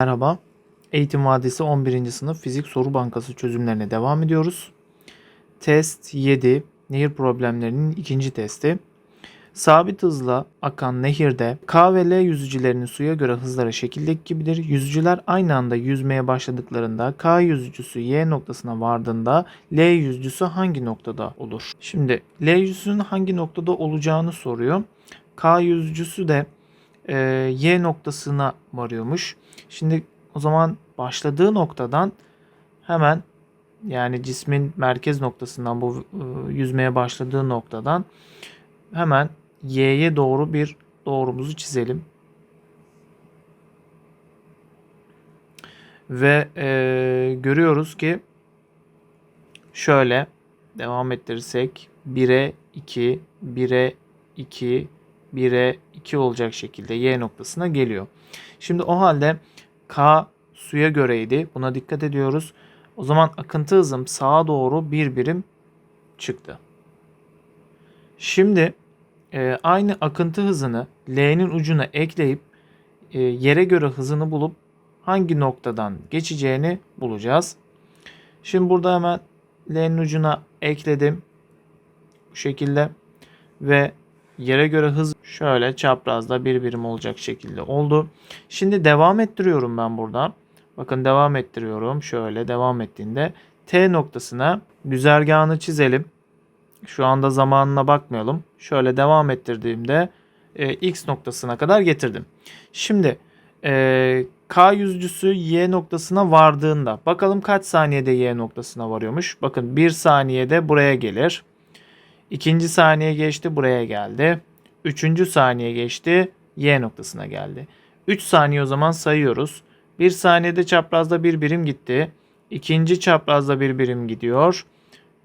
Merhaba. Eğitim Vadisi 11. sınıf fizik soru bankası çözümlerine devam ediyoruz. Test 7 nehir problemlerinin ikinci testi. Sabit hızla akan nehirde K ve L yüzücülerinin suya göre hızları şekildeki gibidir. Yüzücüler aynı anda yüzmeye başladıklarında K yüzücüsü Y noktasına vardığında L yüzücüsü hangi noktada olur? Şimdi L yüzücüsünün hangi noktada olacağını soruyor. K yüzücüsü de e, Y noktasına varıyormuş. Şimdi o zaman başladığı noktadan hemen yani cismin merkez noktasından bu e, yüzmeye başladığı noktadan hemen Y'ye doğru bir doğrumuzu çizelim. Ve e, görüyoruz ki şöyle devam ettirirsek 1'e 2, 1'e 2, 1'e 2 olacak şekilde Y noktasına geliyor. Şimdi o halde K suya göreydi. Buna dikkat ediyoruz. O zaman akıntı hızım sağa doğru bir birim çıktı. Şimdi e, aynı akıntı hızını L'nin ucuna ekleyip e, yere göre hızını bulup hangi noktadan geçeceğini bulacağız. Şimdi burada hemen L'nin ucuna ekledim. Bu şekilde ve yere göre hız şöyle çaprazda bir birim olacak şekilde oldu. Şimdi devam ettiriyorum ben burada. Bakın devam ettiriyorum. Şöyle devam ettiğinde T noktasına güzergahını çizelim. Şu anda zamanına bakmayalım. Şöyle devam ettirdiğimde e, X noktasına kadar getirdim. Şimdi e, K yüzücüsü Y noktasına vardığında bakalım kaç saniyede Y noktasına varıyormuş. Bakın 1 saniyede buraya gelir. İkinci saniye geçti buraya geldi. Üçüncü saniye geçti Y noktasına geldi. 3 saniye o zaman sayıyoruz. 1 saniyede çaprazda bir birim gitti. İkinci çaprazda bir birim gidiyor.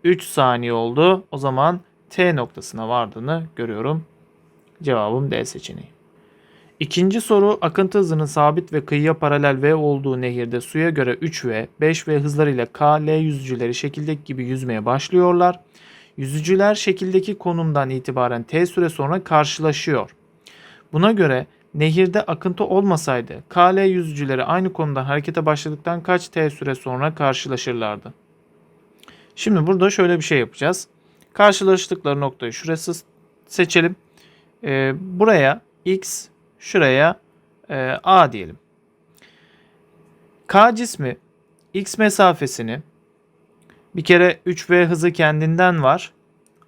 3 saniye oldu. O zaman T noktasına vardığını görüyorum. Cevabım D seçeneği. İkinci soru akıntı hızının sabit ve kıyıya paralel V olduğu nehirde suya göre 3V, 5V hızlarıyla K, L yüzücüleri şekildeki gibi yüzmeye başlıyorlar. Yüzücüler şekildeki konumdan itibaren T süre sonra karşılaşıyor. Buna göre nehirde akıntı olmasaydı KL yüzücüleri aynı konumdan harekete başladıktan kaç T süre sonra karşılaşırlardı? Şimdi burada şöyle bir şey yapacağız. Karşılaştıkları noktayı şurası seçelim. Ee, buraya X, şuraya e, A diyelim. K cismi X mesafesini bir kere 3V hızı kendinden var.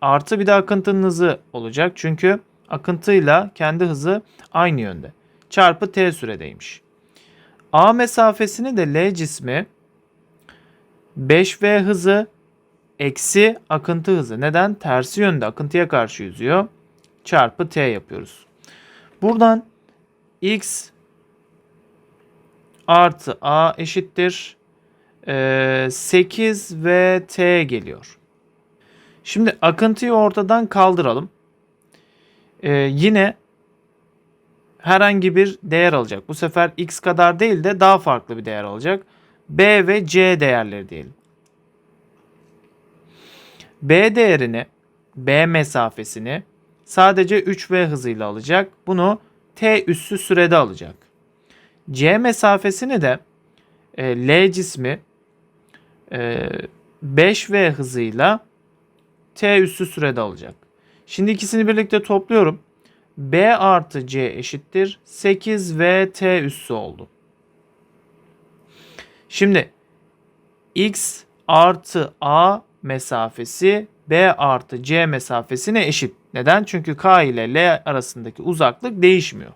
Artı bir de akıntının hızı olacak. Çünkü akıntıyla kendi hızı aynı yönde. Çarpı t süredeymiş. A mesafesini de L cismi 5V hızı eksi akıntı hızı. Neden? Tersi yönde akıntıya karşı yüzüyor. Çarpı t yapıyoruz. Buradan x artı a eşittir 8 ve t geliyor. Şimdi akıntıyı ortadan kaldıralım. Ee, yine herhangi bir değer alacak. Bu sefer x kadar değil de daha farklı bir değer alacak. B ve C değerleri diyelim. B değerini, B mesafesini sadece 3V hızıyla alacak. Bunu T üssü sürede alacak. C mesafesini de e, L cismi 5V hızıyla T üssü sürede alacak. Şimdi ikisini birlikte topluyorum. B artı C eşittir 8V T üssü oldu. Şimdi X artı A mesafesi B artı C mesafesine eşit. Neden? Çünkü K ile L arasındaki uzaklık değişmiyor.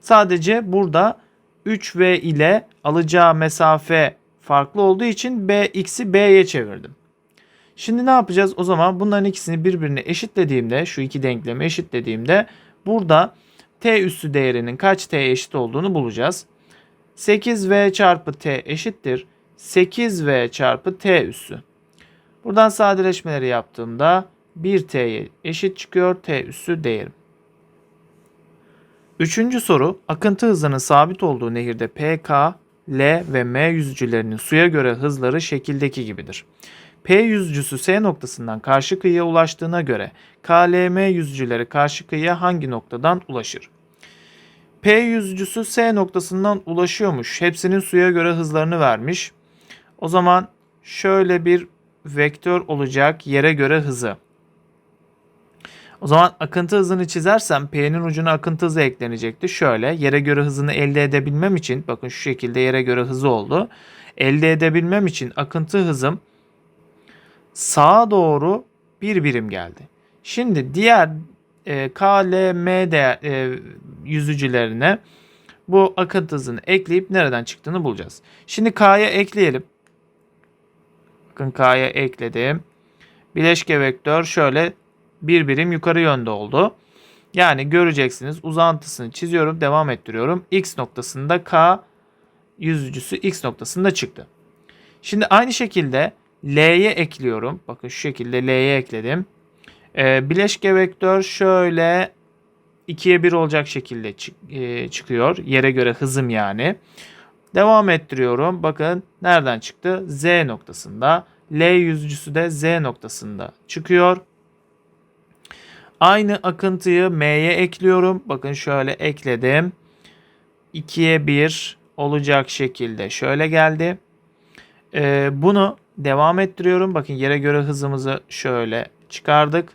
Sadece burada 3V ile alacağı mesafe farklı olduğu için B x'i B'ye çevirdim. Şimdi ne yapacağız? O zaman bunların ikisini birbirine eşitlediğimde şu iki denklemi eşitlediğimde burada t üssü değerinin kaç t eşit olduğunu bulacağız. 8v çarpı t eşittir. 8v çarpı t üssü. Buradan sadeleşmeleri yaptığımda 1t'ye eşit çıkıyor t üssü değerim. Üçüncü soru akıntı hızının sabit olduğu nehirde PK, L ve M yüzücülerinin suya göre hızları şekildeki gibidir. P yüzücüsü S noktasından karşı kıyıya ulaştığına göre KLM yüzücüleri karşı kıyıya hangi noktadan ulaşır? P yüzücüsü S noktasından ulaşıyormuş. Hepsinin suya göre hızlarını vermiş. O zaman şöyle bir vektör olacak yere göre hızı. O zaman akıntı hızını çizersem P'nin ucuna akıntı hızı eklenecekti. Şöyle yere göre hızını elde edebilmem için bakın şu şekilde yere göre hızı oldu. Elde edebilmem için akıntı hızım sağa doğru bir birim geldi. Şimdi diğer e, K, L, M de, e, yüzücülerine bu akıntı hızını ekleyip nereden çıktığını bulacağız. Şimdi K'ya ekleyelim. Bakın K'ya ekledim. Bileşke vektör şöyle bir birim yukarı yönde oldu. Yani göreceksiniz uzantısını çiziyorum devam ettiriyorum. X noktasında K yüzücüsü X noktasında çıktı. Şimdi aynı şekilde L'ye ekliyorum. Bakın şu şekilde L'ye ekledim. Ee, bileşke vektör şöyle 2'ye 1 olacak şekilde çık, e, çıkıyor. Yere göre hızım yani. Devam ettiriyorum. Bakın nereden çıktı? Z noktasında. L yüzücüsü de Z noktasında çıkıyor. Aynı akıntıyı M'ye ekliyorum. Bakın şöyle ekledim. 2'ye 1 olacak şekilde şöyle geldi. Ee, bunu devam ettiriyorum. Bakın yere göre hızımızı şöyle çıkardık.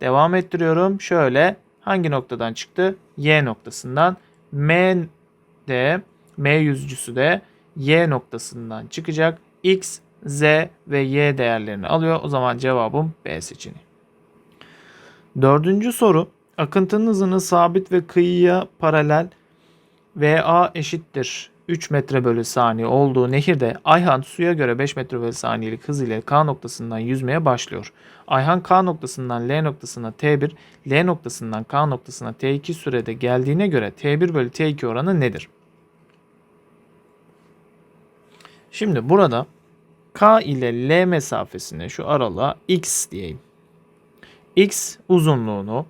Devam ettiriyorum. Şöyle hangi noktadan çıktı? Y noktasından. M de M yüzücüsü de Y noktasından çıkacak. X, Z ve Y değerlerini alıyor. O zaman cevabım B seçeneği. Dördüncü soru. Akıntının hızını sabit ve kıyıya paralel VA eşittir 3 metre bölü saniye olduğu nehirde Ayhan suya göre 5 metre bölü saniyelik hız ile K noktasından yüzmeye başlıyor. Ayhan K noktasından L noktasına T1, L noktasından K noktasına T2 sürede geldiğine göre T1 bölü T2 oranı nedir? Şimdi burada K ile L mesafesine şu aralığa X diyeyim. X uzunluğunu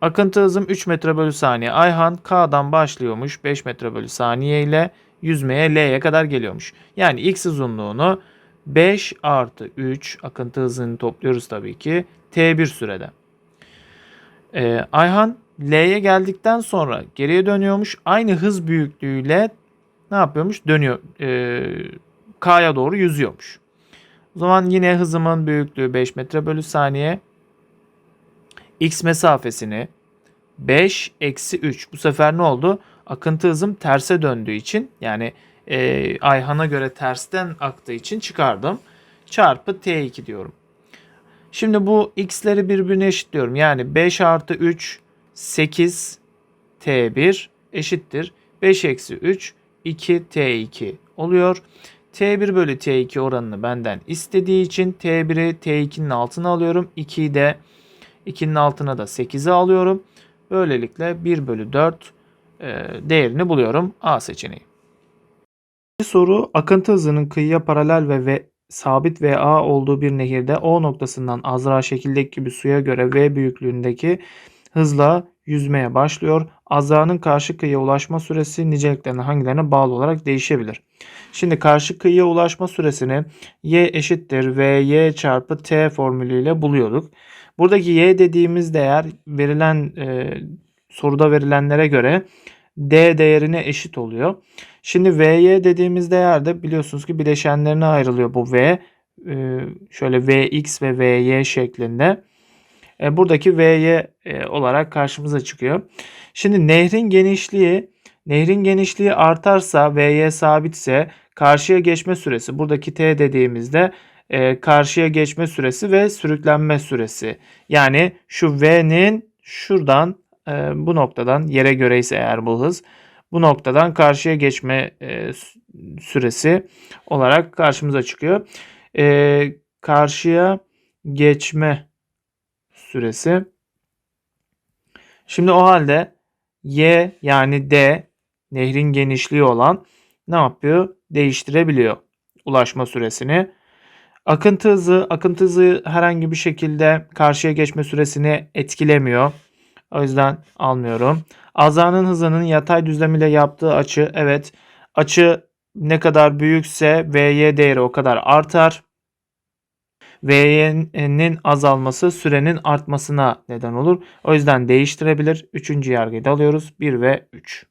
akıntı hızım 3 metre bölü saniye. Ayhan K'dan başlıyormuş 5 metre bölü saniye ile yüzmeye L'ye kadar geliyormuş. Yani X uzunluğunu 5 artı 3 akıntı hızını topluyoruz tabii ki T1 sürede. Ee, Ayhan L'ye geldikten sonra geriye dönüyormuş. Aynı hız büyüklüğüyle ne yapıyormuş? Dönüyor. Ee, K'ya doğru yüzüyormuş. O zaman yine hızımın büyüklüğü 5 metre bölü saniye x mesafesini 5 eksi 3. Bu sefer ne oldu? Akıntı hızım terse döndüğü için yani e, Ayhan'a göre tersten aktığı için çıkardım. Çarpı t2 diyorum. Şimdi bu x'leri birbirine eşitliyorum. Yani 5 artı 3 8 t1 eşittir. 5 eksi 3 2 t2 oluyor. T1 bölü T2 oranını benden istediği için T1'i T2'nin altına alıyorum. 2'yi de 2'nin altına da 8'i alıyorum. Böylelikle 1 bölü 4 e, değerini buluyorum. A seçeneği. Bir soru akıntı hızının kıyıya paralel ve, ve sabit VA olduğu bir nehirde O noktasından azra şekildeki gibi suya göre V büyüklüğündeki hızla yüzmeye başlıyor. Azra'nın karşı kıyıya ulaşma süresi niceliklerine hangilerine bağlı olarak değişebilir. Şimdi karşı kıyıya ulaşma süresini y eşittir vy çarpı t formülüyle buluyorduk. Buradaki y dediğimiz değer verilen e, soruda verilenlere göre d değerine eşit oluyor. Şimdi vy dediğimiz değer de biliyorsunuz ki bileşenlerine ayrılıyor bu v. E, şöyle vx ve vy şeklinde. E, buradaki vy e, olarak karşımıza çıkıyor. Şimdi nehrin genişliği nehrin genişliği artarsa vy sabitse karşıya geçme süresi buradaki t dediğimizde e, karşıya geçme süresi ve sürüklenme süresi. Yani şu V'nin şuradan e, bu noktadan yere göre ise eğer bu hız bu noktadan karşıya geçme e, süresi olarak karşımıza çıkıyor. E, karşıya geçme süresi. Şimdi o halde Y yani D nehrin genişliği olan ne yapıyor? Değiştirebiliyor ulaşma süresini. Akıntı hızı, akıntı hızı herhangi bir şekilde karşıya geçme süresini etkilemiyor. O yüzden almıyorum. Azanın hızının yatay düzlem ile yaptığı açı evet açı ne kadar büyükse Vy değeri o kadar artar. Vy'nin azalması sürenin artmasına neden olur. O yüzden değiştirebilir. Üçüncü yargıyı da alıyoruz. 1 ve 3.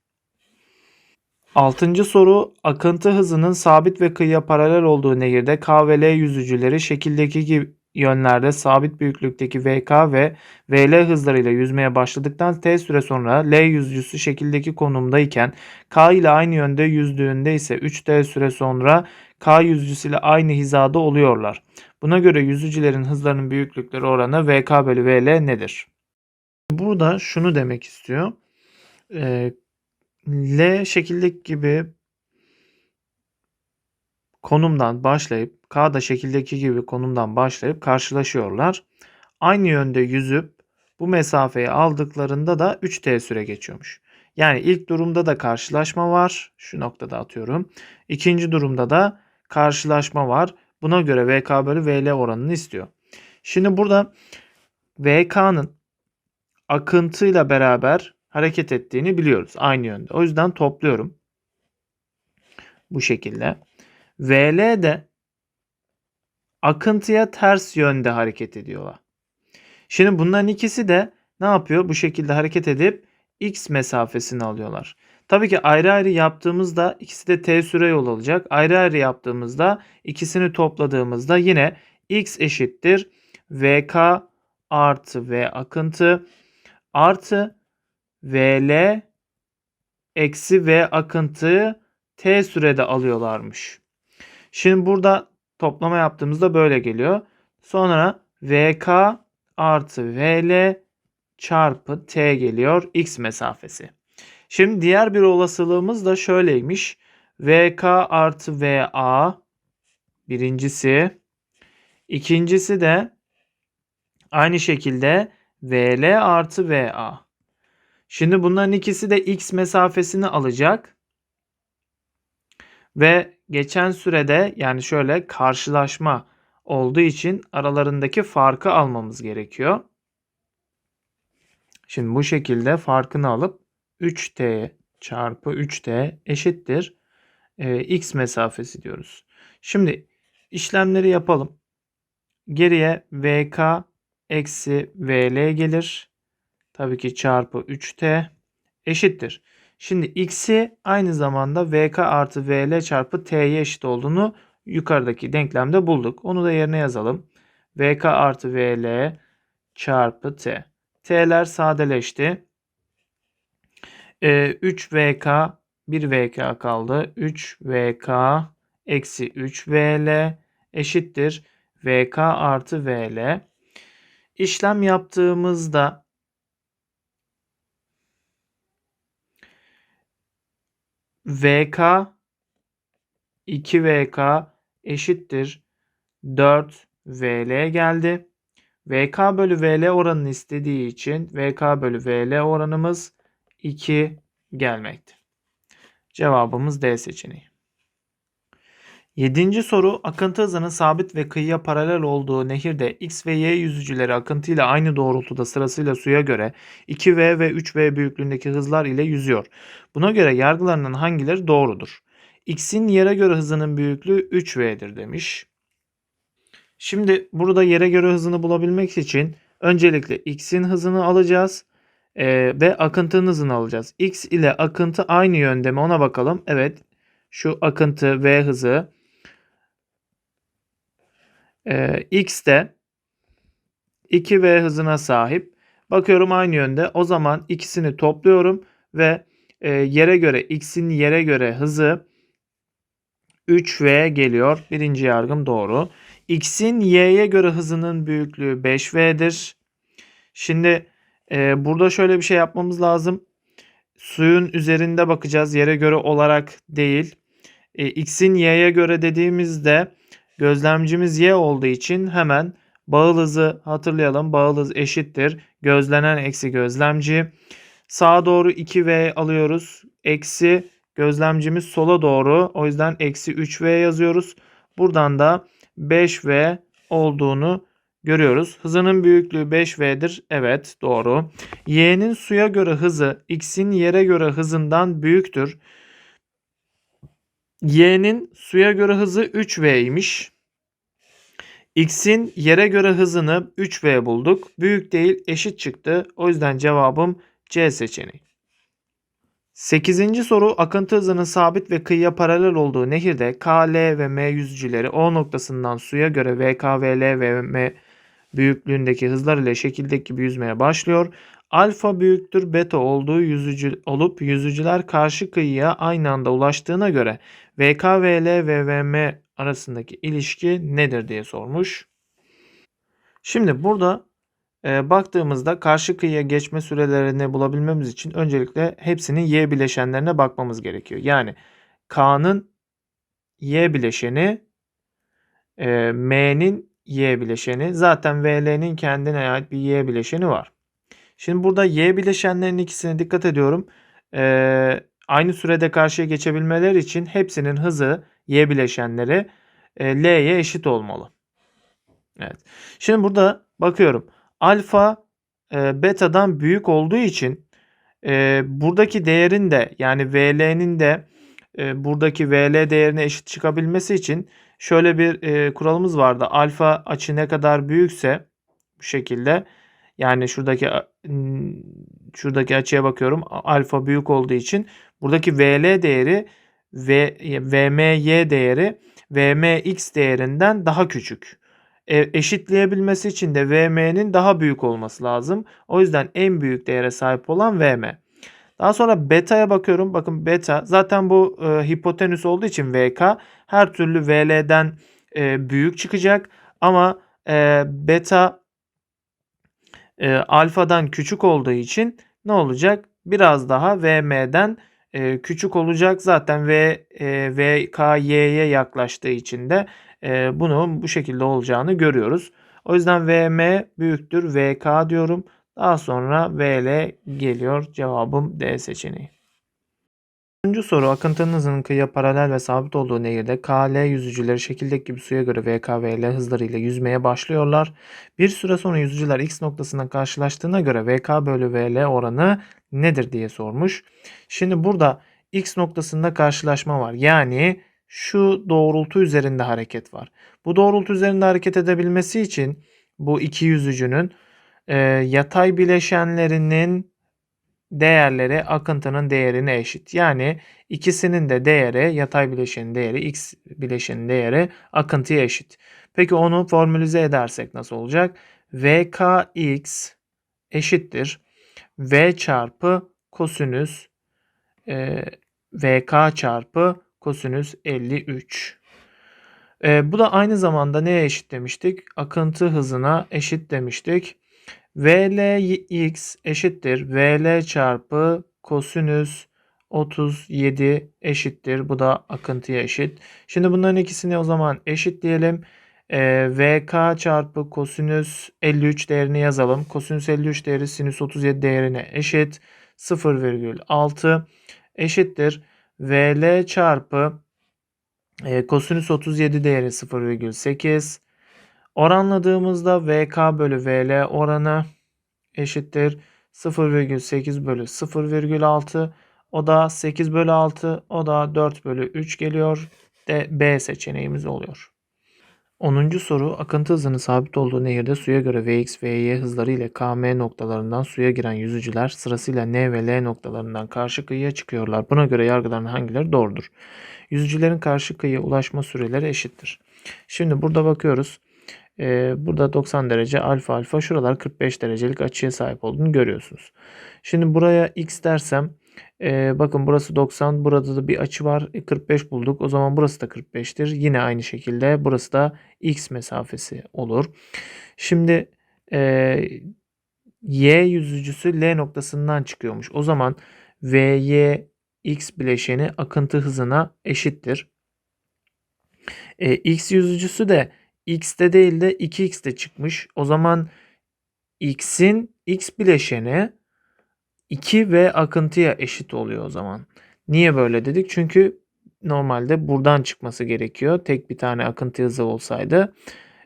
Altıncı soru akıntı hızının sabit ve kıyıya paralel olduğu nehirde K ve L yüzücüleri şekildeki gibi yönlerde sabit büyüklükteki VK ve VL hızlarıyla yüzmeye başladıktan T süre sonra L yüzücüsü şekildeki konumdayken K ile aynı yönde yüzdüğünde ise 3T süre sonra K yüzücüsü ile aynı hizada oluyorlar. Buna göre yüzücülerin hızlarının büyüklükleri oranı VK bölü VL nedir? Burada şunu demek istiyor. Ee, L şekildeki gibi konumdan başlayıp K da şekildeki gibi konumdan başlayıp karşılaşıyorlar. Aynı yönde yüzüp bu mesafeyi aldıklarında da 3T süre geçiyormuş. Yani ilk durumda da karşılaşma var. Şu noktada atıyorum. İkinci durumda da karşılaşma var. Buna göre VK bölü VL oranını istiyor. Şimdi burada VK'nın akıntıyla beraber hareket ettiğini biliyoruz. Aynı yönde. O yüzden topluyorum. Bu şekilde. VL de akıntıya ters yönde hareket ediyorlar. Şimdi bunların ikisi de ne yapıyor? Bu şekilde hareket edip x mesafesini alıyorlar. Tabii ki ayrı ayrı yaptığımızda ikisi de t süre yol alacak. Ayrı ayrı yaptığımızda ikisini topladığımızda yine x eşittir vk artı v akıntı artı vl eksi v akıntıyı t sürede alıyorlarmış. Şimdi burada toplama yaptığımızda böyle geliyor. Sonra vk artı vl çarpı t geliyor x mesafesi. Şimdi diğer bir olasılığımız da şöyleymiş. vk artı va birincisi. İkincisi de aynı şekilde vl artı va. Şimdi bunların ikisi de x mesafesini alacak. Ve geçen sürede yani şöyle karşılaşma olduğu için aralarındaki farkı almamız gerekiyor. Şimdi bu şekilde farkını alıp 3t çarpı 3t eşittir e, x mesafesi diyoruz. Şimdi işlemleri yapalım. Geriye vk eksi vl gelir. Tabii ki çarpı 3t eşittir. Şimdi x'i aynı zamanda vk artı vl çarpı t'ye eşit olduğunu yukarıdaki denklemde bulduk. Onu da yerine yazalım. vk artı vl çarpı t. t'ler sadeleşti. Ee, 3vk 1vk kaldı. 3vk eksi 3vl eşittir. vk artı vl. İşlem yaptığımızda VK 2VK eşittir 4 VL geldi. VK bölü VL oranını istediği için VK bölü VL oranımız 2 gelmekte. Cevabımız D seçeneği. Yedinci soru akıntı hızının sabit ve kıyıya paralel olduğu nehirde X ve Y yüzücüleri akıntıyla aynı doğrultuda sırasıyla suya göre 2V ve 3V büyüklüğündeki hızlar ile yüzüyor. Buna göre yargılarının hangileri doğrudur? X'in yere göre hızının büyüklüğü 3V'dir demiş. Şimdi burada yere göre hızını bulabilmek için öncelikle X'in hızını alacağız e, ve akıntının hızını alacağız. X ile akıntı aynı yönde mi ona bakalım. Evet şu akıntı V hızı e, X de 2V hızına sahip. Bakıyorum aynı yönde. O zaman ikisini topluyorum ve e, yere göre X'in yere göre hızı 3V geliyor. Birinci yargım doğru. X'in Y'ye göre hızının büyüklüğü 5V'dir. Şimdi e, burada şöyle bir şey yapmamız lazım. Suyun üzerinde bakacağız. Yere göre olarak değil. E, X'in Y'ye göre dediğimizde Gözlemcimiz y olduğu için hemen bağıl hızı hatırlayalım. Bağıl hız eşittir. Gözlenen eksi gözlemci. Sağa doğru 2v alıyoruz. Eksi gözlemcimiz sola doğru. O yüzden eksi 3v yazıyoruz. Buradan da 5v olduğunu görüyoruz. Hızının büyüklüğü 5v'dir. Evet doğru. Y'nin suya göre hızı x'in yere göre hızından büyüktür. Y'nin suya göre hızı 3V X'in yere göre hızını 3V bulduk. Büyük değil eşit çıktı. O yüzden cevabım C seçeneği. 8. soru akıntı hızının sabit ve kıyıya paralel olduğu nehirde K, L ve M yüzücüleri O noktasından suya göre V, K, ve M büyüklüğündeki hızlar ile şekildeki gibi yüzmeye başlıyor. Alfa büyüktür beta olduğu yüzücü olup yüzücüler karşı kıyıya aynı anda ulaştığına göre VK, VL ve VM arasındaki ilişki nedir diye sormuş. Şimdi burada e, baktığımızda karşı kıyıya geçme sürelerini bulabilmemiz için öncelikle hepsinin y bileşenlerine bakmamız gerekiyor. Yani K'nın y bileşeni, e, M'nin y bileşeni, zaten VL'nin kendine ait bir y bileşeni var. Şimdi burada y bileşenlerinin ikisine dikkat ediyorum. E, aynı sürede karşıya geçebilmeleri için hepsinin hızı y bileşenleri e, L'ye eşit olmalı. Evet. Şimdi burada bakıyorum. Alfa e, beta'dan büyük olduğu için e, buradaki değerin de yani VL'nin de e, buradaki VL değerine eşit çıkabilmesi için şöyle bir e, kuralımız vardı. Alfa açı ne kadar büyükse bu şekilde yani şuradaki şuradaki açıya bakıyorum. Alfa büyük olduğu için buradaki VL değeri ve VMY değeri VMX değerinden daha küçük. E, eşitleyebilmesi için de VM'nin daha büyük olması lazım. O yüzden en büyük değere sahip olan VM. Daha sonra beta'ya bakıyorum. Bakın beta zaten bu e, hipotenüs olduğu için VK her türlü VL'den e, büyük çıkacak. Ama e, beta e, alfadan küçük olduğu için ne olacak? Biraz daha VM'den e, küçük olacak. Zaten V, e, VKY'ye yaklaştığı için de e, bunun bu şekilde olacağını görüyoruz. O yüzden VM büyüktür VK diyorum. Daha sonra VL geliyor. Cevabım D seçeneği. Üçüncü soru akıntının hızının kıyıya paralel ve sabit olduğu nehirde KL yüzücüleri şekildeki gibi suya göre VK ve L hızlarıyla yüzmeye başlıyorlar. Bir süre sonra yüzücüler X noktasından karşılaştığına göre VK bölü VL oranı nedir diye sormuş. Şimdi burada X noktasında karşılaşma var. Yani şu doğrultu üzerinde hareket var. Bu doğrultu üzerinde hareket edebilmesi için bu iki yüzücünün e, yatay bileşenlerinin değerleri akıntının değerine eşit. Yani ikisinin de değeri yatay bileşenin değeri x bileşenin değeri akıntıya eşit. Peki onu formülize edersek nasıl olacak? VKX eşittir. V çarpı kosinüs e, VK çarpı kosinüs 53. E, bu da aynı zamanda neye eşit demiştik? Akıntı hızına eşit demiştik. VLX eşittir. VL çarpı kosinüs 37 eşittir. Bu da akıntıya eşit. Şimdi bunların ikisini o zaman eşit diyelim. Ee, VK çarpı kosinüs 53 değerini yazalım. Kosinüs 53 değeri sinüs 37 değerine eşit. 0,6 eşittir. VL çarpı e, kosinüs 37 değeri 0,8 Oranladığımızda VK bölü VL oranı eşittir 0,8 bölü 0,6 o da 8 bölü 6 o da 4 bölü 3 geliyor. De B seçeneğimiz oluyor. 10. soru akıntı hızının sabit olduğu nehirde suya göre Vx ve Y hızları ile KM noktalarından suya giren yüzücüler sırasıyla N ve L noktalarından karşı kıyıya çıkıyorlar. Buna göre yargılanan hangileri doğrudur? Yüzücülerin karşı kıyıya ulaşma süreleri eşittir. Şimdi burada bakıyoruz. Ee, burada 90 derece alfa alfa şuralar 45 derecelik açıya sahip olduğunu görüyorsunuz. Şimdi buraya x dersem e, bakın burası 90 burada da bir açı var 45 e, bulduk. O zaman burası da 45'tir. Yine aynı şekilde burası da x mesafesi olur. Şimdi e, y yüzücüsü L noktasından çıkıyormuş. O zaman VY x bileşeni akıntı hızına eşittir. E, x yüzücüsü de x'te değil de 2x'te çıkmış. O zaman x'in x bileşeni 2 ve akıntıya eşit oluyor o zaman. Niye böyle dedik? Çünkü normalde buradan çıkması gerekiyor. Tek bir tane akıntı hızı olsaydı.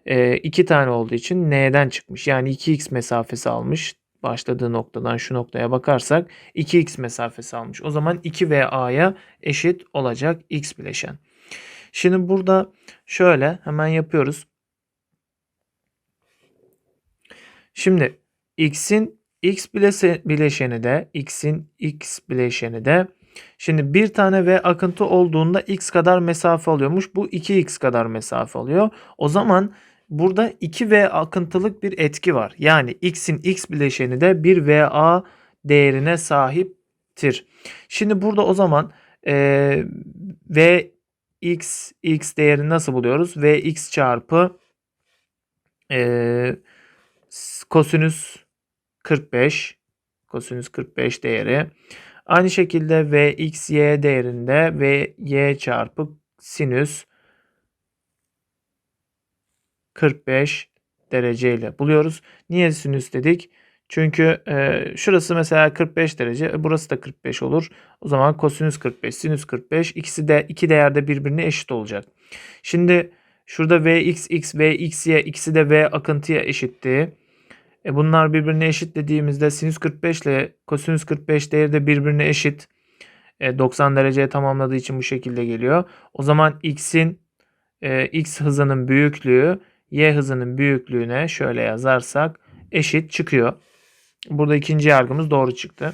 E, iki tane olduğu için n'den çıkmış. Yani 2x mesafesi almış. Başladığı noktadan şu noktaya bakarsak 2x mesafesi almış. O zaman 2 ve a'ya eşit olacak x bileşen. Şimdi burada şöyle hemen yapıyoruz. Şimdi x'in x bileşeni de x'in x bileşeni de Şimdi bir tane V akıntı olduğunda x kadar mesafe alıyormuş. Bu 2x kadar mesafe alıyor. O zaman burada 2V akıntılık bir etki var. Yani x'in x bileşeni de bir VA değerine sahiptir. Şimdi burada o zaman e, V x x değerini nasıl buluyoruz? V x çarpı e, kosinüs 45 kosinüs 45 değeri. Aynı şekilde v x y değerinde v y çarpı sinüs 45 dereceyle buluyoruz. Niye sinüs dedik? Çünkü e, şurası mesela 45 derece, e, burası da 45 olur. O zaman kosinüs 45, sinüs 45 ikisi de iki değerde birbirine eşit olacak. Şimdi şurada vx, x, vx, y ikisi de v akıntıya eşitti. E bunlar birbirine eşit dediğimizde sinüs 45 ile kosinüs 45 değeri de birbirine eşit. E 90 dereceye tamamladığı için bu şekilde geliyor. O zaman x'in e, x hızının büyüklüğü y hızının büyüklüğüne şöyle yazarsak eşit çıkıyor. Burada ikinci yargımız doğru çıktı.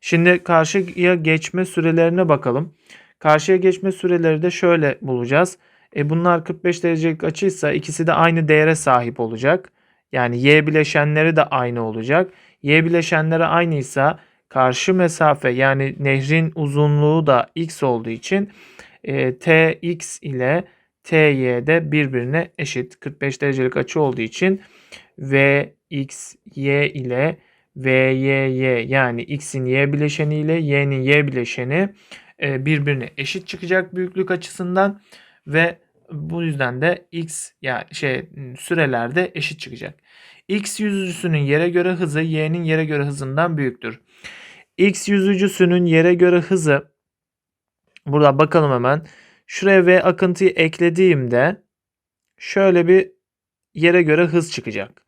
Şimdi karşıya geçme sürelerine bakalım. Karşıya geçme süreleri de şöyle bulacağız. E bunlar 45 derecelik açıysa ikisi de aynı değere sahip olacak. Yani y bileşenleri de aynı olacak. Y bileşenleri aynıysa karşı mesafe yani nehrin uzunluğu da x olduğu için e, tx ile ty de birbirine eşit. 45 derecelik açı olduğu için vx y ile vyy yani x'in y bileşeni ile y'nin y bileşeni e, birbirine eşit çıkacak büyüklük açısından ve bu yüzden de x yani şey sürelerde eşit çıkacak. X yüzücüsünün yere göre hızı y'nin yere göre hızından büyüktür. X yüzücüsünün yere göre hızı burada bakalım hemen. Şuraya v akıntıyı eklediğimde şöyle bir yere göre hız çıkacak.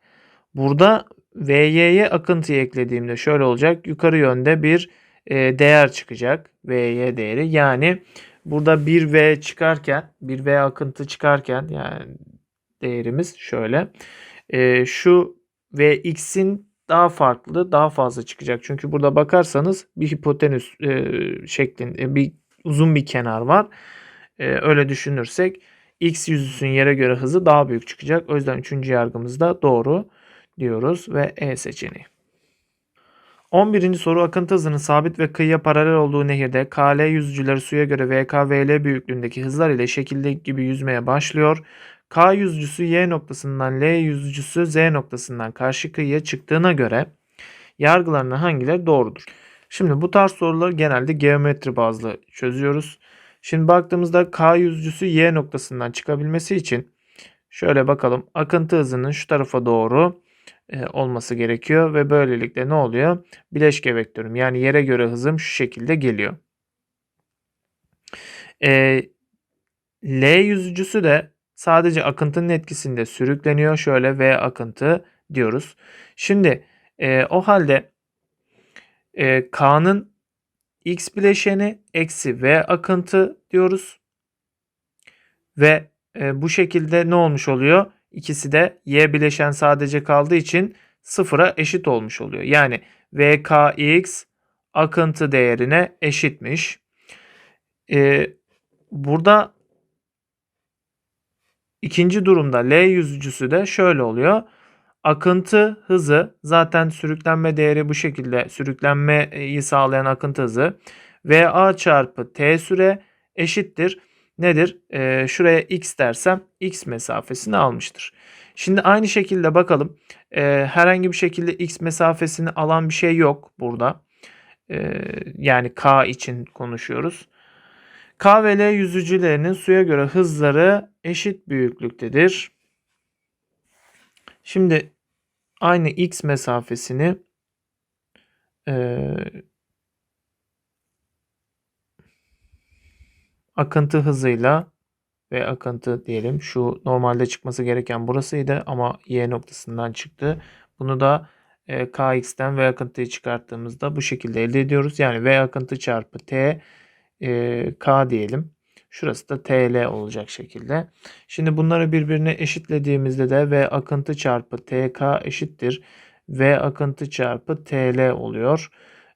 Burada VY'ye akıntıyı eklediğimde şöyle olacak. Yukarı yönde bir e, değer çıkacak. VY değeri. Yani burada bir V çıkarken bir V akıntı çıkarken yani değerimiz şöyle. E, şu Vx'in daha farklı, daha fazla çıkacak. Çünkü burada bakarsanız bir hipotenüs e, şeklinde bir uzun bir kenar var. E, öyle düşünürsek x yüzüsünün yere göre hızı daha büyük çıkacak. O yüzden üçüncü yargımız da doğru diyoruz ve E seçeneği. 11. soru akıntı hızının sabit ve kıyıya paralel olduğu nehirde KL yüzücüleri suya göre VK VL büyüklüğündeki hızlar ile şekildeki gibi yüzmeye başlıyor. K yüzücüsü Y noktasından L yüzücüsü Z noktasından karşı kıyıya çıktığına göre yargılarının hangileri doğrudur? Şimdi bu tarz soruları genelde geometri bazlı çözüyoruz. Şimdi baktığımızda K yüzücüsü Y noktasından çıkabilmesi için şöyle bakalım. Akıntı hızının şu tarafa doğru olması gerekiyor ve böylelikle ne oluyor? Bileşke vektörüm yani yere göre hızım şu şekilde geliyor. E, L yüzücüsü de sadece akıntının etkisinde sürükleniyor. Şöyle V akıntı diyoruz. Şimdi e, o halde e, K'nın X bileşeni eksi V akıntı diyoruz. Ve e, bu şekilde ne olmuş oluyor? İkisi de Y bileşen sadece kaldığı için sıfıra eşit olmuş oluyor. Yani VKX akıntı değerine eşitmiş. E, burada ikinci durumda L yüzücüsü de şöyle oluyor. Akıntı hızı zaten sürüklenme değeri bu şekilde sürüklenmeyi sağlayan akıntı hızı VA çarpı T süre eşittir. Nedir? Ee, şuraya x dersem x mesafesini almıştır. Şimdi aynı şekilde bakalım. Ee, herhangi bir şekilde x mesafesini alan bir şey yok burada. Ee, yani k için konuşuyoruz. K ve L yüzücülerinin suya göre hızları eşit büyüklüktedir. Şimdi aynı x mesafesini e, akıntı hızıyla ve akıntı diyelim şu normalde çıkması gereken burasıydı ama y noktasından çıktı. Bunu da e, kx'ten v akıntıyı çıkarttığımızda bu şekilde elde ediyoruz. Yani v akıntı çarpı t e, k diyelim. Şurası da TL olacak şekilde. Şimdi bunları birbirine eşitlediğimizde de V akıntı çarpı TK eşittir. V akıntı çarpı TL oluyor.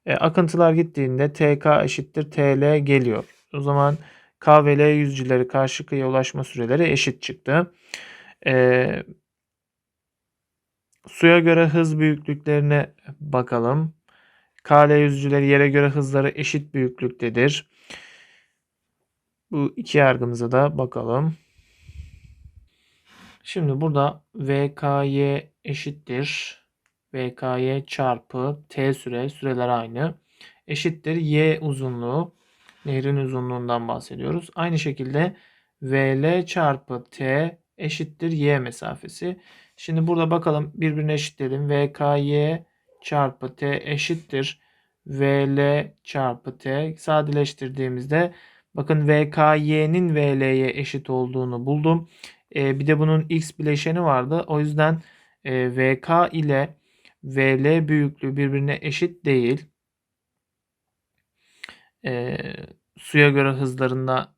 E, akıntılar gittiğinde TK eşittir TL geliyor. O zaman K ve L yüzücüleri karşı kıyıya ulaşma süreleri eşit çıktı. E, suya göre hız büyüklüklerine bakalım. KL yüzücüleri yere göre hızları eşit büyüklüktedir. Bu iki yargımıza da bakalım. Şimdi burada VKY eşittir. VKY çarpı T süre, süreler aynı. Eşittir Y uzunluğu. Nehrin uzunluğundan bahsediyoruz. Aynı şekilde VL çarpı T eşittir Y mesafesi. Şimdi burada bakalım birbirine eşitleyelim. VKY çarpı T eşittir. VL çarpı T sadeleştirdiğimizde bakın VKY'nin VL'ye eşit olduğunu buldum. Ee, bir de bunun X bileşeni vardı. O yüzden e, VK ile VL büyüklüğü birbirine eşit değil. E, suya göre hızlarında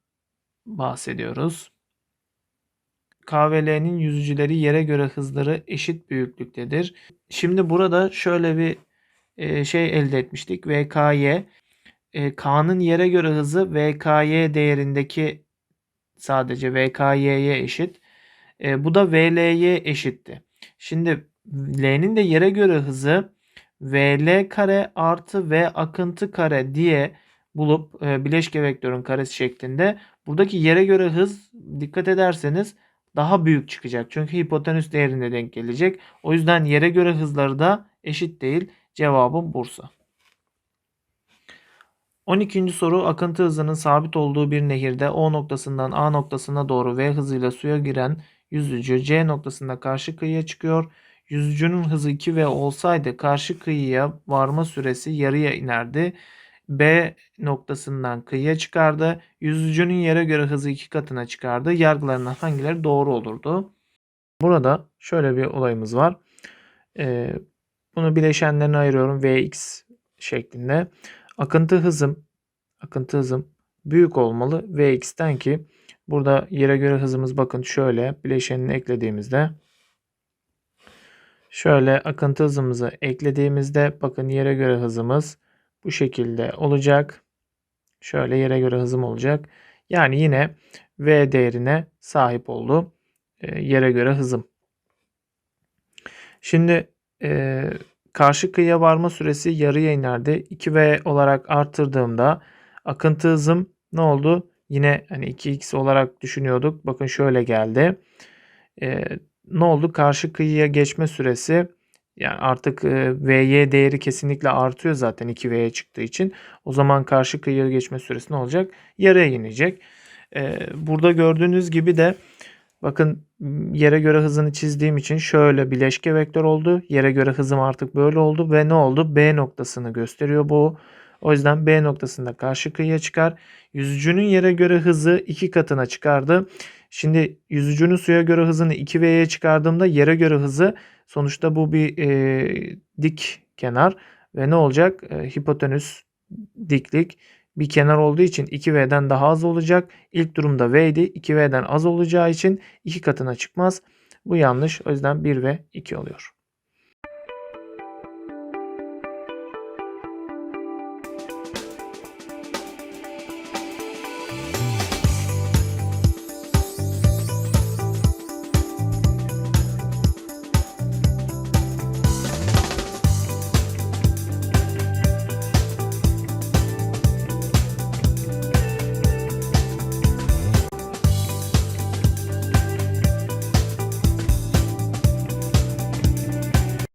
bahsediyoruz. K ve L'nin yüzücüleri yere göre hızları eşit büyüklüktedir. Şimdi burada şöyle bir e, şey elde etmiştik. VKY e, K'nın yere göre hızı VKY değerindeki sadece VKY'ye eşit. E, bu da VL'ye eşitti. Şimdi L'nin de yere göre hızı VL kare artı V akıntı kare diye bulup e, bileşke vektörün karesi şeklinde buradaki yere göre hız dikkat ederseniz daha büyük çıkacak. Çünkü hipotenüs değerine denk gelecek. O yüzden yere göre hızları da eşit değil. Cevabım Bursa. 12. soru akıntı hızının sabit olduğu bir nehirde O noktasından A noktasına doğru V hızıyla suya giren yüzücü C noktasında karşı kıyıya çıkıyor. Yüzücünün hızı 2V olsaydı karşı kıyıya varma süresi yarıya inerdi. B noktasından kıyıya çıkardı. Yüzücünün yere göre hızı iki katına çıkardı. Yargılarından hangileri doğru olurdu? Burada şöyle bir olayımız var. Ee, bunu bileşenlerine ayırıyorum. Vx şeklinde. Akıntı hızım akıntı hızım büyük olmalı Vx'ten ki burada yere göre hızımız bakın şöyle bileşenini eklediğimizde şöyle akıntı hızımızı eklediğimizde bakın yere göre hızımız bu şekilde olacak. Şöyle yere göre hızım olacak. Yani yine V değerine sahip oldu. E, yere göre hızım. Şimdi e, karşı kıyıya varma süresi yarıya inerdi. 2V olarak artırdığımda akıntı hızım ne oldu? Yine hani 2x olarak düşünüyorduk. Bakın şöyle geldi. E, ne oldu? Karşı kıyıya geçme süresi yani artık VY değeri kesinlikle artıyor zaten 2V'ye çıktığı için. O zaman karşı kıyıya geçme süresi ne olacak? Yarıya inecek. Burada gördüğünüz gibi de bakın yere göre hızını çizdiğim için şöyle bileşke vektör oldu. Yere göre hızım artık böyle oldu ve ne oldu? B noktasını gösteriyor bu. O yüzden B noktasında karşı kıyıya çıkar. Yüzücünün yere göre hızı iki katına çıkardı. Şimdi yüzücünün suya göre hızını 2V'ye çıkardığımda yere göre hızı sonuçta bu bir e, dik kenar ve ne olacak? E, hipotenüs diklik bir kenar olduğu için 2V'den daha az olacak. İlk durumda V idi. 2V'den az olacağı için iki katına çıkmaz. Bu yanlış. O yüzden 1 ve 2 oluyor.